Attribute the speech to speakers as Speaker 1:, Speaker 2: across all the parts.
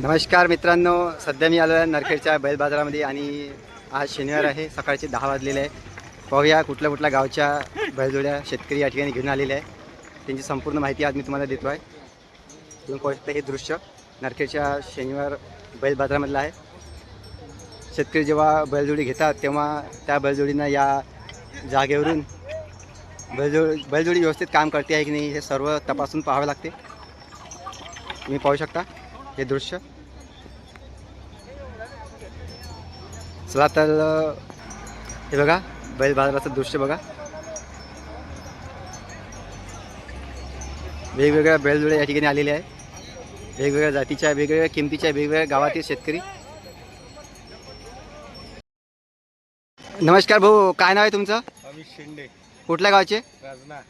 Speaker 1: नमस्कार मित्रांनो सध्या मी आलो आहे नरखेडच्या बैल बाजारामध्ये आणि आज शनिवार आहे सकाळचे दहा वाजलेले आहे. पाहूया कुठल्या कुठल्या गावच्या बैलजोड्या शेतकरी या ठिकाणी घेऊन आलेले आहे त्यांची संपूर्ण माहिती आज मी तुम्हाला देतो आहे तुम्ही पाहू शकता हे दृश्य नरखेडच्या शनिवार बैल बाजारामधलं आहे. शेतकरी जेव्हा बैलजोडी घेतात तेव्हा त्या बैलजोडींना या जागेवरून बैलजोडी बैलजोडी व्यवस्थित काम करते आहे की नाही हे सर्व तपासून पाहावे लागते. तुम्ही पाहू शकता. हे दृश्य? चला तर हे बघा बैल बाजाराचं दृश्य बघा. वेगवेगळ्या बैलजोड्या या ठिकाणी आलेल्या आहे वेगवेगळ्या जातीच्या वेगवेगळ्या किमतीच्या वेगवेगळ्या गावातील शेतकरी. नमस्कार भाऊ काय नाव आहे तुमचं?
Speaker 2: अमित शिंदे.
Speaker 1: कुठल्या गावचे?
Speaker 2: राजना.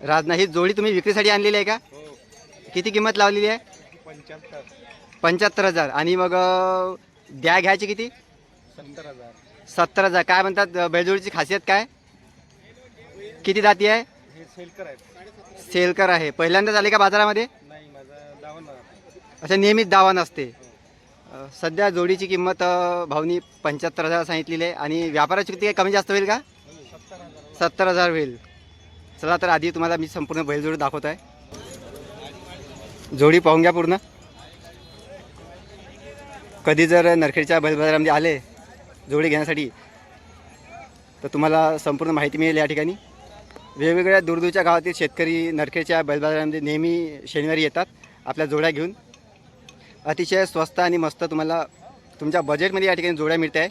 Speaker 1: राजना ही जोडी तुम्ही विक्रीसाठी आणलेली आहे का?
Speaker 2: हो.
Speaker 1: किती किंमत लावलेली आहे?
Speaker 2: पंच्याहत्तर.
Speaker 1: पंच्याहत्तर हजार. आणि मग द्या घ्यायची किती?
Speaker 2: सत्तर हजार.
Speaker 1: सत्तर हजार. काय म्हणतात अ, बैलजोडीची खासियत काय? किती दाती आहे?
Speaker 2: हे सेलकर
Speaker 1: आहे. पहिल्यांदाच आले का बाजारामध्ये?
Speaker 2: नाही माझा दावण
Speaker 1: अशा नियमित दावा नसते. सध्या जोडीची किंमत भाऊनी पंच्याहत्तर हजार सांगितलेली आहे. आणि व्यापाराची किती कमी जास्त होईल का?
Speaker 2: सत्तर हजार.
Speaker 1: होईल. चला तर आधी तुम्हाला मी संपूर्ण बैलजोडी दाखवत आहे जोडी पाहून घ्या पूर्ण. कधी जर नरखेडच्या बैलबाजारामध्ये आले जोडी घेण्यासाठी तर तुम्हाला संपूर्ण माहिती मिळेल या ठिकाणी. वेगवेगळ्या दूरदूरच्या गावातील शेतकरी नरखेडच्या बैलबाजारामध्ये नेहमी शनिवारी येतात आपल्या जोड्या घेऊन. अतिशय स्वस्त आणि मस्त तुम्हाला तुमच्या बजेटमध्ये या ठिकाणी जोड्या मिळत आहे.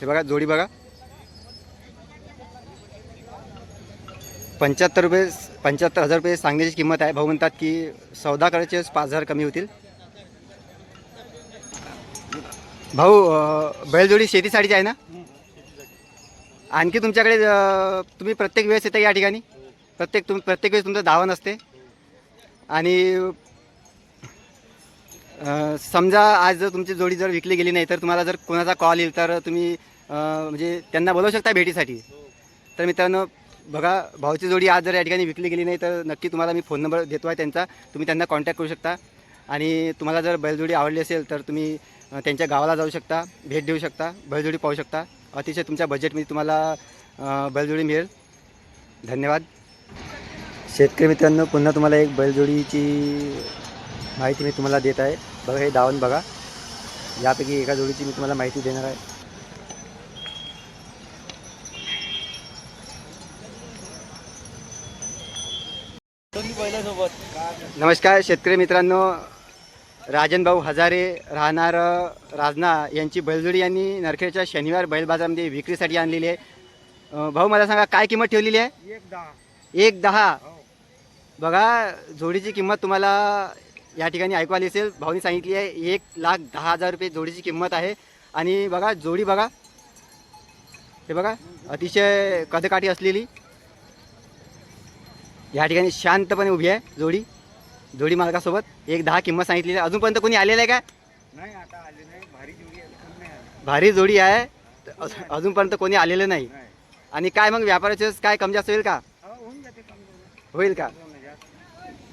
Speaker 1: हे बघा जोडी बघा. पंच्याहत्तर रुपये पंच्याहत्तर हजार रुपये सांगण्याची किंमत आहे. भाऊ म्हणतात की सौदा करायचे पाच हजार कमी होतील. भाऊ बैलजोडी शेतीसाठीची आहे ना? आणखी तुमच्याकडे तुम्ही प्रत्येक वेळेस येता या ठिकाणी? प्रत्येक तुम प्रत्येक वेळेस तुमचं धावा नसते आणि समजा आज जर तुमची जोडी जर विकली गेली नाही तर तुम्हाला जर कोणाचा कॉल येईल तर तुम्ही म्हणजे त्यांना बोलवू शकता भेटीसाठी. तर मित्रांनो बघा भाऊची जोडी आज जर या ठिकाणी विकली गेली नाही तर नक्की तुम्हाला मी फोन नंबर देतो आहे त्यांचा. तुम्ही त्यांना कॉन्टॅक्ट करू शकता. आणि तुम्हाला जर बैलजोडी आवडली असेल तर तुम्ही त्यांच्या गावाला जाऊ शकता भेट देऊ शकता बैलजोडी पाहू शकता. अतिशय तुमच्या बजेटमध्ये तुम्हाला बैलजोडी मिळेल. धन्यवाद. शेतकरी मित्रांनो पुन्हा तुम्हाला एक बैलजोडीची माहिती मी तुम्हाला देत आहे. बघा हे दावण बघा. यापैकी एका जोडीची मी तुम्हाला माहिती देणार आहे. नमस्कार शेतकरी मित्रांनो. राजन भाऊ हजारे राहणार राजना यांची बैलजोडी यांनी नरखेडच्या शनिवार बैल बाजारामध्ये विक्रीसाठी आणलेली आहे. भाऊ मला सांगा काय किंमत ठेवलेली आहे?
Speaker 2: एक दहा.
Speaker 1: एक दहा?
Speaker 2: हो.
Speaker 1: बघा जोडीची किंमत तुम्हाला या ठिकाणी ऐकू आली असेल. भाऊनी सांगितली आहे एक लाख दहा हजार रुपये जोडीची किंमत आहे. आणि बघा जोडी बघा. हे बघा अतिशय कदकाठी असलेली. या ठिकाणी शांतपणे उभी आहे जोडी. जोडी मालकासोबत. एक दहा किंमत सांगितलेली. आहे अजूनपर्यंत कोणी आलेलं आहे का?
Speaker 2: नाही आता आले नाही. भारी जोडी आहे. पण नाही आले.
Speaker 1: भारी जोडी आहे. अजून- अजूनपर्यंत कोणी आलेलं नाही.
Speaker 2: नाही.
Speaker 1: आणि काय मग व्यापाराचे काय कमी जास्त होईल का?
Speaker 2: हो, होऊन जाते कमी जास्त.
Speaker 1: होईल का?
Speaker 2: दोन हजार.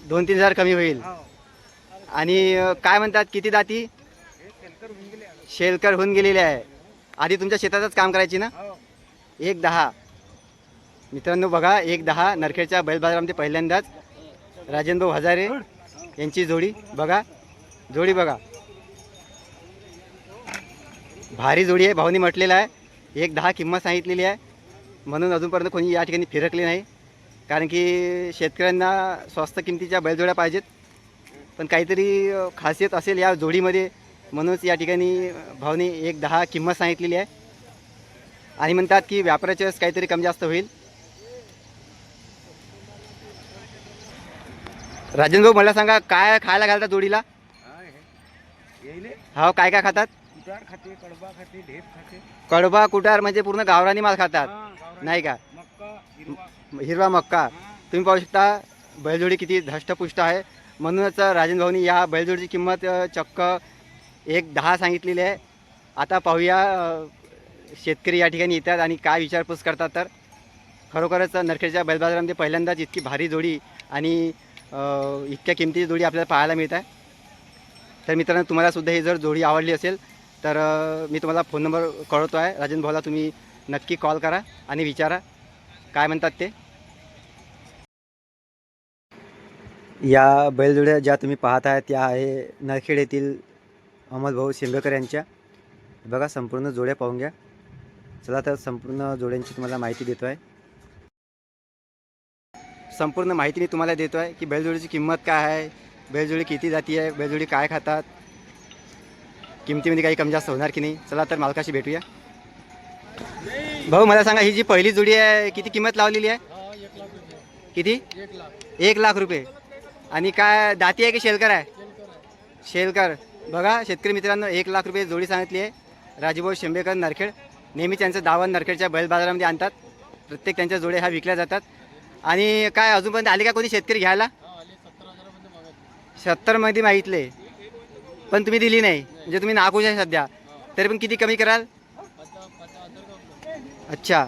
Speaker 1: दोन तीन हजार कमी होईल.
Speaker 2: हो.
Speaker 1: आणि अं, काय म्हणतात किती दाती?
Speaker 2: हे सेलकर होऊन गेले आता.
Speaker 1: शेलकर होऊन गेलेले आहे. आधी तुमच्या शेतातच काम करायची ना?
Speaker 2: हो.
Speaker 1: एक दहा. मित्रांनो बघा एक दहा नरखेडच्या बैल बाजारामध्ये पहिल्यांदाच राजेंद्र भाऊ हजारे यांची जोडी. बघा. जोडी बघा. भारी जोडी आहे. भाऊनी म्हटलेलं आहे. एक दहा किंमत सांगितलेली आहे. म्हणून अजूनपर्यंत कोणी या ठिकाणी फिरकले नाही. कारण की शेतकऱ्यांना स्वस्त किमतीच्या बैलजोड्या पाहिजेत. पण काहीतरी खासियत असेल या जोडीमध्ये. म्हणूनच या ठिकाणी अ, भाऊनी एक दहा किंमत सांगितलेली आहे. आणि म्हणतात की व्यापाराच्या वेळेस काहीतरी कमी जास्त होईल. राजेंद्र भाऊ मला सांगा काय खायला घालतात जोडीला?
Speaker 2: हा,
Speaker 1: काय काय खातात?
Speaker 2: कुटार खाते कडबा खाते ढेप खाते.
Speaker 1: कडबा कुटार म्हणजे पूर्ण गावरानी माल खातात. नाही का?
Speaker 2: हिरवा.
Speaker 1: मक्का. तुम्ही पाहू शकता बैलजोडी किती धष्टपुष्ट आहे. म्हणूनच राजेंद्र भाऊनी या बैलजोडीची किंमत चक्क एक दहा सांगितलेली आहे. आता पाहूया शेतकरी या ठिकाणी येतात आणि काय विचारपूस करतात तर. खरोखरच नरखेडच्या बैलबाजारामध्ये पहिल्यांदाच इतकी भारी जोडी आणि इतक्या किमतीची जोडी आपल्याला पाहायला मिळत आहे. तर मित्रांनो तुम्हालासुद्धा ही जर जोडी आवडली असेल तर मी तुम्हाला फोन नंबर कळवतो आहे. राजन भाऊला तुम्ही नक्की कॉल करा आणि विचारा. काय म्हणतात ते? या बैलजोड्या ज्या तुम्ही पाहत आहात त्या आहे नरखेड येथील अहमद भाऊ शिंबेकर यांच्या. बघा संपूर्ण जोड्या पाहून घ्या. चला तर संपूर्ण जोड्यांची तुम्हाला माहिती देतो आहे संपूर्ण माहिती मी तुम्हाला देतो आहे की बैलजोडीची किंमत काय आहे बैलजोडी किती जाती आहे बैलजोडी काय खातात किमतीमध्ये काही कमी जास्त होणार की नाही चला तर मालकाशी भेटूया. भाऊ मला सांगा ही जी पहिली जोडी आहे किती किंमत लावलेली आहे? किती? एक लाख. रुपये. आणि काय दाती आहे की शेलकर आहे. शेलकर. बघा शेतकरी मित्रांनो एक लाख रुपये जोडी सांगितली आहे. राजूभाऊ शेंबेकर नरखेड नेहमी त्यांचं दावण नरखेडच्या बैल बाजारामध्ये आणतात. प्रत्येक त्यांच्या जोड्या ह्या विकल्या जातात. आणि काय अजूनपर्यंत आले का कोणी शेतकरी घ्यायला? सत्तरमध्ये मागितले. पण तुम्ही दिली नाही. म्हणजे तुम्ही नाखुश आहे सध्या. तरी पण किती कमी कराल? अच्छा.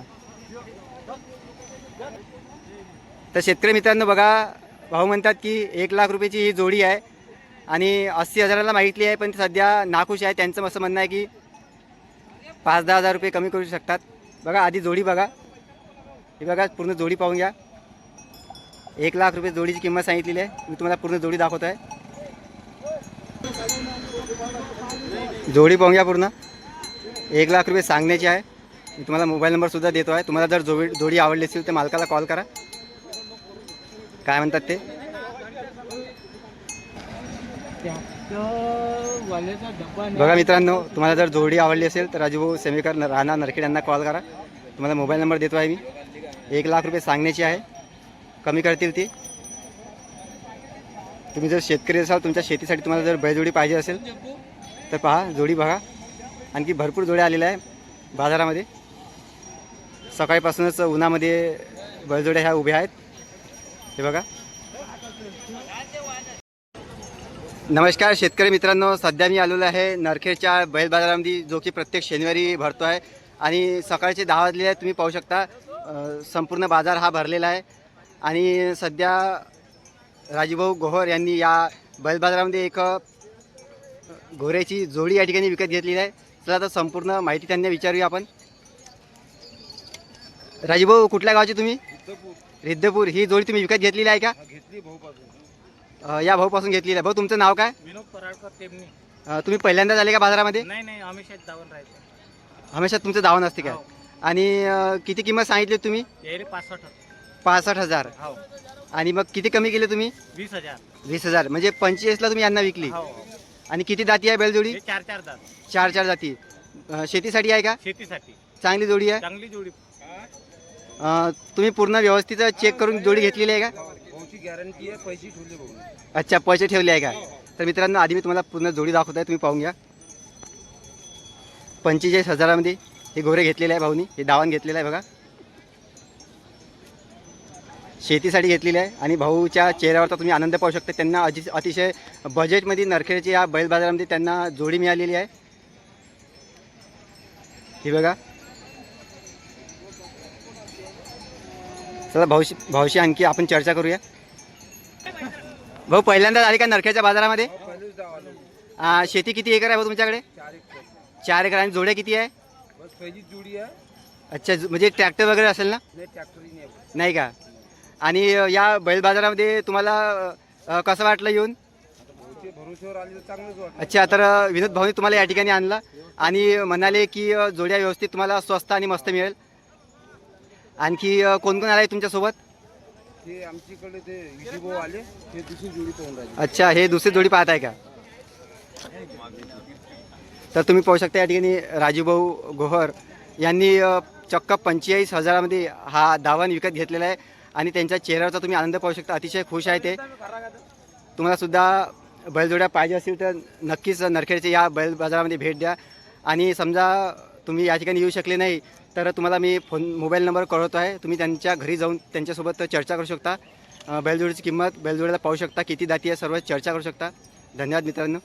Speaker 1: तर शेतकरी मित्रांनो बघा भाऊ म्हणतात की एक लाख रुपयाची ही जोडी आहे आणि अस्सी हजाराला मागितली आहे पण ते सध्या नाखुश आहे. त्यांचं असं म्हणणं आहे की पाच दहा हजार रुपये कमी करू शकतात. बघा आधी जोडी बघा. ही बघा पूर्ण जोडी पाहून घ्या. एक लाख रुपये जोडीची किंमत सांगितलेली आहे. मी तुम्हाला पूर्ण जोडी दाखवत आहे जोडी पाहून घ्या पूर्ण. एक लाख रुपये सांगण्याची आहे. मी तुम्हाला मोबाईल नंबरसुद्धा देतो आहे. तुम्हाला जर जोडी जोडी आवडली असेल तर मालकाला कॉल करा. काय म्हणतात ते? बघा मित्रांनो तुम्हाला जर जोडी आवडली असेल तर राजूभाऊ सेमेकर राणा नरखेड यांना कॉल करा. तुम्हाला मोबाईल नंबर देतो आहे मी. एक लाख रुपये सांगण्याची आहे. कमी करतील ती? तुम्ही जर शेतकरी असाल तुमच्या शेतीसाठी तुम्हाला जर बैलजोडी पाहिजे असेल तर पहा जोडी बघा. आणखी भरपूर जोड्या आलेल्या आहे बाजारामध्ये. सकाळपासूनच उन्हामध्ये बैलजोड्या ह्या उभ्या आहेत. हे बघा. नमस्कार शेतकरी मित्रांनो सध्या मी आलेलो आहे नरखेडच्या बैल बाजारामध्ये जो की प्रत्येक शनिवारी भरतो आहे. आणि सकाळचे दहा वाजलेले आहे तुम्ही पाहू शकता. संपूर्ण बाजार हा भरलेला आहे. आणि सध्या राजूभाऊ गोहर यांनी या बैल बाजारामध्ये एक अ, घोड्याची जोडी या ठिकाणी विकत घेतलेली आहे. चला आता संपूर्ण माहिती त्यांना विचारूया आपण. राजूभाऊ कुठल्या गावचे तुम्ही? रिद्धपूर. ही जोडी तुम्ही विकत घेतलेली आहे का?
Speaker 2: घेतली भाऊ पासून
Speaker 1: अ, या भाऊपासून घेतलेली आहे. भाऊ तुमचं नाव काय?
Speaker 2: विनोद
Speaker 1: अ, तुम्ही पहिल्यांदाच आले का बाजारामध्ये?
Speaker 2: नाही नाही हमेशा राहायचं.
Speaker 1: हमेशा तुमचं धावण असते काय
Speaker 2: हो.
Speaker 1: आणि किती किंमत सांगितली तुम्ही?
Speaker 2: पासष्ट.
Speaker 1: पासष्ट हजार.
Speaker 2: हो.
Speaker 1: आणि मग किती कमी केले तुम्ही?
Speaker 2: वीस हजार.
Speaker 1: वीस हजार. म्हणजे पंचेचाळीसला तुम्ही यांना विकली.
Speaker 2: हो. हो.
Speaker 1: आणि किती जाती आहे बैलजोडी?
Speaker 2: हे चार चार दात.
Speaker 1: चार चार जाती अ, शेतीसाठी आहे का?
Speaker 2: शेतीसाठी.
Speaker 1: चांगली जोडी आहे?
Speaker 2: चांगली जोडी.
Speaker 1: अ, तुम्ही पूर्ण व्यवस्थित चेक करून जोडी घेतलेली आहे का?
Speaker 2: भाऊची गॅरंटी आहे पैसे ठेवले
Speaker 1: अच्छा पैसे ठेवले आहे का? तर मित्रांनो आधी मी तुम्हाला पूर्ण जोडी दाखवत आहे तुम्ही पाहून घ्या. पंचेचाळीस हजारामध्ये हे गोरे घेतलेले आहे भाऊनी. हे दावण घेतलेलं आहे बघा. शेतीसाठी घेतलेली आहे आणि भाऊच्या चेहऱ्यावरचा तुम्ही आनंद पाहू शकता. त्यांना अति अतिशय बजेटमध्ये नरखेडच्या या बैल बाजारामध्ये त्यांना जोडी मिळालेली आहे. ही बघा. चला भाऊशी भाऊशी आणखी आपण चर्चा करूया. भाऊ पहिल्यांदाच आले का नरखेडच्या बाजारामध्ये? शेती किती एकर आहे भाऊ तुमच्याकडे?
Speaker 2: चार एक
Speaker 1: चार एकर. आणि जोड्या किती आहे? अच्छा म्हणजे ट्रॅक्टर वगैरे असेल ना.
Speaker 2: नाही
Speaker 1: का? आणि या बैल बाजारामध्ये तुम्हाला कसं वाटलं येऊन? अच्छा तर विनोद भाऊनी तुम्हाला या ठिकाणी आणला आणि म्हणाले की जोड्या व्यवस्थित तुम्हाला स्वस्त आणि मस्त मिळेल. आणखी कोण कोण आलाय तुमच्यासोबत?
Speaker 2: ते आमच्याकडे ते विजय भाऊ आले ते दुसरी जोडी पाहून राहिले.
Speaker 1: अच्छा हे दुसरी जोडी पाहत आहे का? तर तुम्ही पाहू शकता या ठिकाणी राजूभाऊ गोहर यांनी चक्क पंचेचाळीस हजारामध्ये हा दावण विकत घेतलेला आहे. आणि त्यांच्या चेहऱ्यावरचा तुम्ही आनंद पाहू शकता. अतिशय खुश आहे ते. तुम्हाला सुद्धा बैलजोड्या पाहिजे असतील तर नक्कीच नरखेडचे या बैल बाजारामध्ये भेट द्या. आणि समजा तुम्ही या ठिकाणी येऊ शकले नाही तर तुम्हाला मी फोन मोबाईल नंबर कळवतो आहे तुम्ही त्यांच्या घरी जाऊन त्यांच्यासोबत चर्चा करू शकता. बैलजोडीची किंमत बैलजोडीला पाहू शकता. किती दाती आहे सर्व चर्चा करू शकता. धन्यवाद मित्रांनो.